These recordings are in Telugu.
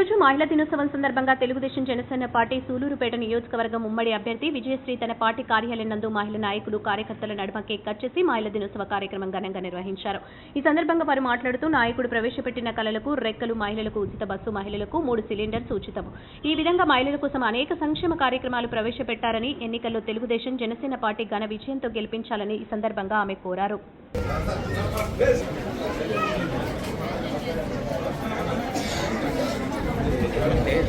రోజు మహిళా దినోత్సవం సందర్భంగా తెలుగుదేశం జనసేన పార్టీ సూలూరుపేట నియోజకవర్గం ఉమ్మడి అభ్యర్థి విజయశ్రీ తన పార్టీ కార్యాలయం నందు మహిళా నాయకులు కార్యకర్తల నడుమ కేక్ కట్ చేసి మహిళా దినోత్సవ కార్యక్రమం ఘనంగా నిర్వహించారు. ఈ సందర్భంగా వారు మాట్లాడుతూ నాయకుడు ప్రవేశపెట్టిన కళలకు రెక్కలు మహిళలకు ఉచిత బస్సు మహిళలకు మూడు సిలిండర్స్ ఉచితం ఈ విధంగా మహిళల కోసం అనేక సంక్షేమ కార్యక్రమాలు ప్రవేశపెట్టారని ఎన్నికల్లో తెలుగుదేశం జనసేన పార్టీ ఘన విజయంతో గెలిపించాలని ఈ సందర్భంగా ఆమె కోరారు రండి మా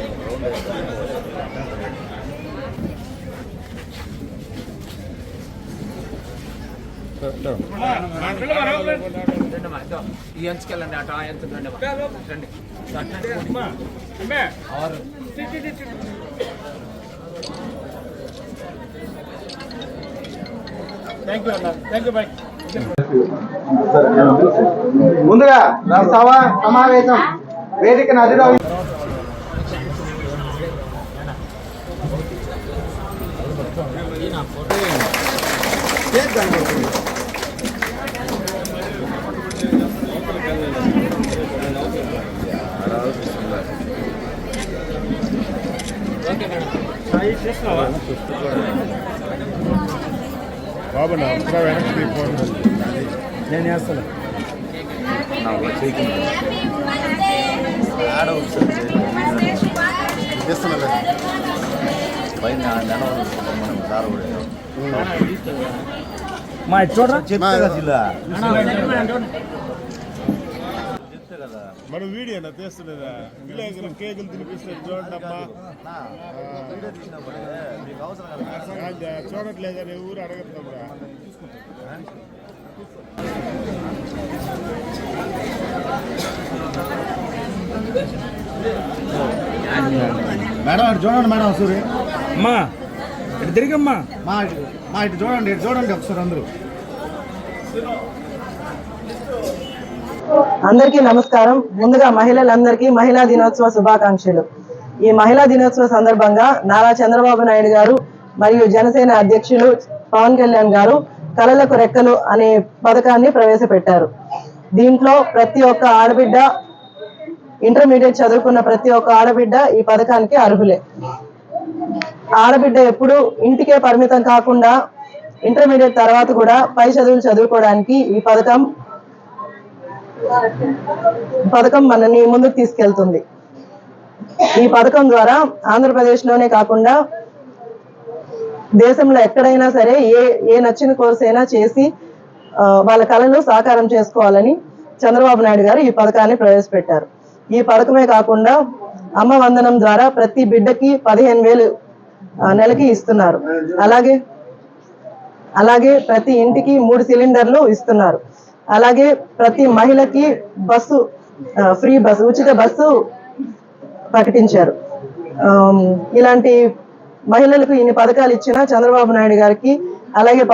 ఇదో ఈ ఎంచుకెళ్ళండి అటు ఆ ఎంచుకు రండి రండి ఆరు ముందుగా సభ సమావేశం వేదిక నదిలో బాబు నా వెనక్కి ఫోన్ నేను వేస్తాను మా చూడరా? మన వీడియో నా తీస్తున్నదా విలేజ్ కేకులు తినిపిస్తే చూడండి అమ్మా కాదు, చూడట్లేదని ఊరు అడగద్దమ్మా మేడం ఇటు చూడండి మేడం సూరి అమ్మా ఇటు తిరిగమ్మా. మా ఇటు- మా ఇటు చూడండి ఇటు చూడండి ఒకసారి అందరూ. అందరికీ నమస్కారం. ముందుగా మహిళలందరికీ మహిళా దినోత్సవ శుభాకాంక్షలు. ఈ మహిళా దినోత్సవ సందర్భంగా నారా చంద్రబాబు నాయుడు గారు మరియు జనసేన అధ్యక్షులు పవన్ కళ్యాణ్ గారు కళలకు రెక్కలు అనే పథకాన్ని ప్రవేశపెట్టారు. దీంట్లో ప్రతి ఒక్క ఆడబిడ్డ ఇంటర్మీడియట్ చదువుకున్న ప్రతి ఒక్క ఆడబిడ్డ ఈ పథకానికి అర్హులే. ఆడబిడ్డ ఎప్పుడు ఇంటికే పరిమితం కాకుండా ఇంటర్మీడియట్ తర్వాత కూడా పై చదువులు చదువుకోవడానికి ఈ పథకం పథకం మనని ముందుకు తీసుకెళ్తుంది. ఈ పథకం ద్వారా ఆంధ్రప్రదేశ్లోనే కాకుండా దేశంలో ఎక్కడైనా సరే ఏ ఏ నచ్చిన కోర్స్ అయినా చేసి వాళ్ళ కళలు సాకారం చేసుకోవాలని చంద్రబాబు నాయుడు గారు ఈ పథకాన్ని ప్రవేశపెట్టారు. ఈ పథకమే కాకుండా అమ్మ వందనం ద్వారా ప్రతి బిడ్డకి పదిహేను వేలు నెలకి ఇస్తున్నారు. అలాగే అలాగే ప్రతి ఇంటికి మూడు సిలిండర్లు ఇస్తున్నారు. అలాగే ప్రతి మహిళకి బస్సు ఫ్రీ బస్సు ఉచిత బస్సు ప్రకటించారు. ఇలాంటి మహిళలకు ఇన్ని పథకాలు ఇచ్చిన చంద్రబాబు నాయుడు గారికి అలాగే